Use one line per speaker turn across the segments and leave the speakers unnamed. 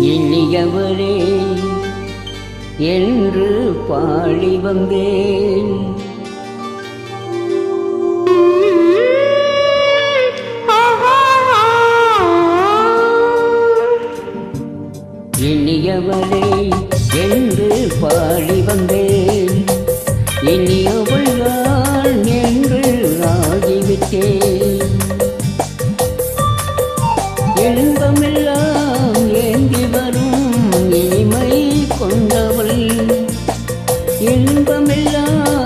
எளியவரே என்று பாடி வந்தேன். எளியவளே என்று பாடி வந்தேன். இனியவள் நான் என்று ஆகிவிட்டேன்.
língua melhor.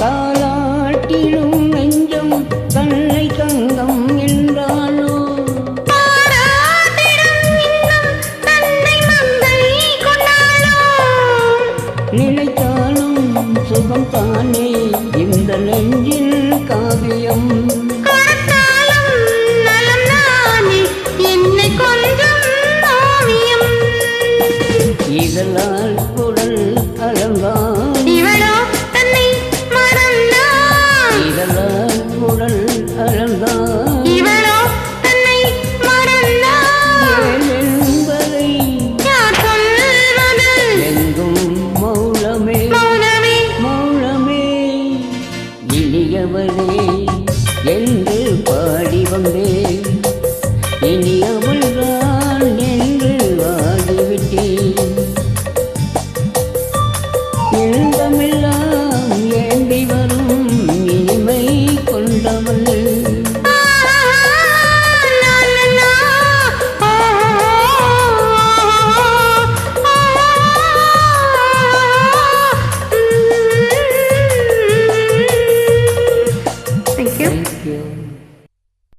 தாலாட்டிடும் நெஞ்சம் கல்லை தங்கம் என்றாலோ? நினைத்தாலும் சுகம் தானே இந்த நெஞ்சு? 为了。